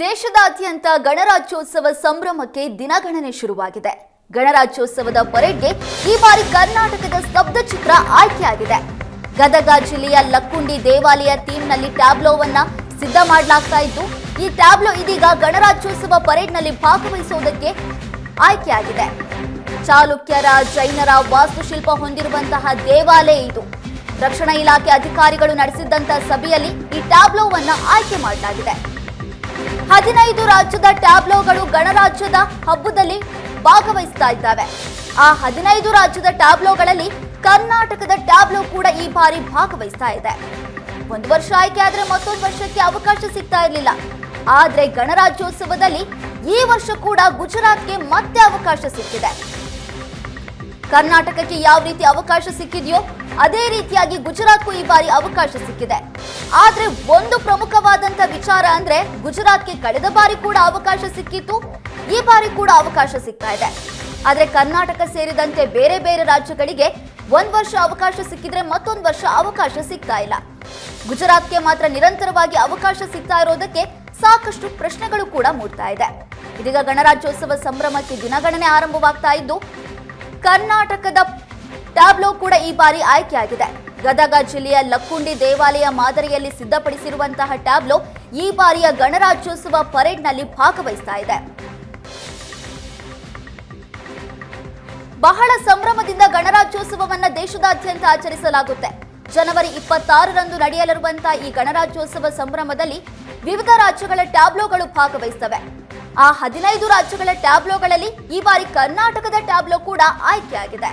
ದೇಶದಾದ್ಯಂತ ಗಣರಾಜ್ಯೋತ್ಸವ ಸಂಭ್ರಮಕ್ಕೆ ದಿನಗಣನೆ ಶುರುವಾಗಿದೆ. ಗಣರಾಜ್ಯೋತ್ಸವದ ಪರೇಡ್ಗೆ ಈ ಬಾರಿ ಕರ್ನಾಟಕದ ಸ್ತಬ್ಧ ಚಿತ್ರ ಆಯ್ಕೆಯಾಗಿದೆ. ಗದಗ ಜಿಲ್ಲೆಯ ಲಕ್ಕುಂಡಿ ದೇವಾಲಯ ಥೀಮ್ನಲ್ಲಿ ಟ್ಯಾಬ್ಲೋವನ್ನ ಸಿದ್ಧ ಮಾಡಲಾಗ್ತಾ ಇದ್ದು, ಈ ಟ್ಯಾಬ್ಲೋ ಇದೀಗ ಗಣರಾಜ್ಯೋತ್ಸವ ಪರೇಡ್ನಲ್ಲಿ ಭಾಗವಹಿಸುವುದಕ್ಕೆ ಆಯ್ಕೆಯಾಗಿದೆ. ಚಾಲುಕ್ಯರ ಜೈನರ ವಾಸ್ತುಶಿಲ್ಪ ಹೊಂದಿರುವಂತಹ ದೇವಾಲಯ ಇದು. ರಕ್ಷಣಾ ಇಲಾಖೆ ಅಧಿಕಾರಿಗಳು ನಡೆಸಿದ್ದಂತಹ ಸಭೆಯಲ್ಲಿ ಈ ಟ್ಯಾಬ್ಲೋವನ್ನ ಆಯ್ಕೆ ಮಾಡಲಾಗಿದೆ. ಹದಿನೈದು ರಾಜ್ಯದ ಟ್ಯಾಬ್ಲೋಗಳು ಗಣರಾಜ್ಯದ ಹಬ್ಬದಲ್ಲಿ ಭಾಗವಹಿಸ್ತಾ ಇದ್ದಾವೆ. ಆ ಹದಿನೈದು ರಾಜ್ಯದ ಟ್ಯಾಬ್ಲೋಗಳಲ್ಲಿ ಕರ್ನಾಟಕದ ಟ್ಯಾಬ್ಲೋ ಕೂಡ ಈ ಬಾರಿ ಭಾಗವಹಿಸ್ತಾ ಇದೆ. ಒಂದು ವರ್ಷ ಆಯ್ಕೆ ಆದ್ರೆ ಮತ್ತೊಂದು ವರ್ಷಕ್ಕೆ ಅವಕಾಶ ಸಿಗ್ತಾ ಇರಲಿಲ್ಲ. ಆದ್ರೆ ಗಣರಾಜ್ಯೋತ್ಸವದಲ್ಲಿ ಈ ವರ್ಷ ಕೂಡ ಗುಜರಾತ್ಗೆ ಮತ್ತೆ ಅವಕಾಶ ಸಿಕ್ಕಿದೆ. ಕರ್ನಾಟಕಕ್ಕೆ ಯಾವ ರೀತಿ ಅವಕಾಶ ಸಿಕ್ಕಿದೆಯೋ ಅದೇ ರೀತಿಯಾಗಿ ಗುಜರಾತ್ಗೂ ಈ ಬಾರಿ ಅವಕಾಶ ಸಿಕ್ಕಿದೆ. ಆದ್ರೆ ಒಂದು ಪ್ರಮುಖವಾದಂತ ವಿಚಾರ ಅಂದ್ರೆ ಗುಜರಾತ್ಗೆ ಕಳೆದ ಬಾರಿ ಕೂಡ ಅವಕಾಶ ಸಿಕ್ಕಿತ್ತು, ಈ ಬಾರಿ ಕೂಡ ಅವಕಾಶ ಸಿಗ್ತಾ ಇದೆ. ಆದ್ರೆ ಕರ್ನಾಟಕ ಸೇರಿದಂತೆ ಬೇರೆ ಬೇರೆ ರಾಜ್ಯಗಳಿಗೆ ಒಂದ್ ವರ್ಷ ಅವಕಾಶ ಸಿಕ್ಕಿದ್ರೆ ಮತ್ತೊಂದು ವರ್ಷ ಅವಕಾಶ ಸಿಗ್ತಾ ಇಲ್ಲ. ಗುಜರಾತ್ಗೆ ಮಾತ್ರ ನಿರಂತರವಾಗಿ ಅವಕಾಶ ಸಿಗ್ತಾ ಇರೋದಕ್ಕೆ ಸಾಕಷ್ಟು ಪ್ರಶ್ನೆಗಳು ಕೂಡ ಮೂಡ್ತಾ ಇದೆ. ಇದೀಗ ಗಣರಾಜ್ಯೋತ್ಸವ ಸಂಭ್ರಮಕ್ಕೆ ದಿನಗಣನೆ ಆರಂಭವಾಗ್ತಾ ಇದ್ದು, ಕರ್ನಾಟಕದ ಟ್ಯಾಬ್ಲೋ ಕೂಡ ಈ ಬಾರಿ ಆಯ್ಕೆಯಾಗಿದೆ. ಗದಗ ಜಿಲ್ಲೆಯ ಲಕ್ಕುಂಡಿ ದೇವಾಲಯ ಮಾದರಿಯಲ್ಲಿ ಸಿದ್ಧಪಡಿಸಿರುವಂತಹ ಟ್ಯಾಬ್ಲೋ ಈ ಬಾರಿಯ ಗಣರಾಜ್ಯೋತ್ಸವ ಪರೇಡ್ನಲ್ಲಿ ಭಾಗವಹಿಸ್ತಾ ಇದೆ. ಬಹಳ ಸಂಭ್ರಮದಿಂದ ಗಣರಾಜ್ಯೋತ್ಸವವನ್ನು ದೇಶದಾದ್ಯಂತ ಆಚರಿಸಲಾಗುತ್ತೆ. ಜನವರಿ ಇಪ್ಪತ್ತಾರರಂದು ನಡೆಯಲಿರುವಂತಹ ಈ ಗಣರಾಜ್ಯೋತ್ಸವ ಸಂಭ್ರಮದಲ್ಲಿ ವಿವಿಧ ರಾಜ್ಯಗಳ ಟ್ಯಾಬ್ಲೋಗಳು ಭಾಗವಹಿಸ್ತವೆ. ಆ ಹದಿನೈದು ರಾಜ್ಯಗಳ ಟ್ಯಾಬ್ಲೋಗಳಲ್ಲಿ ಈ ಬಾರಿ ಕರ್ನಾಟಕದ ಟ್ಯಾಬ್ಲೋ ಕೂಡ ಆಯ್ಕೆಯಾಗಿದೆ.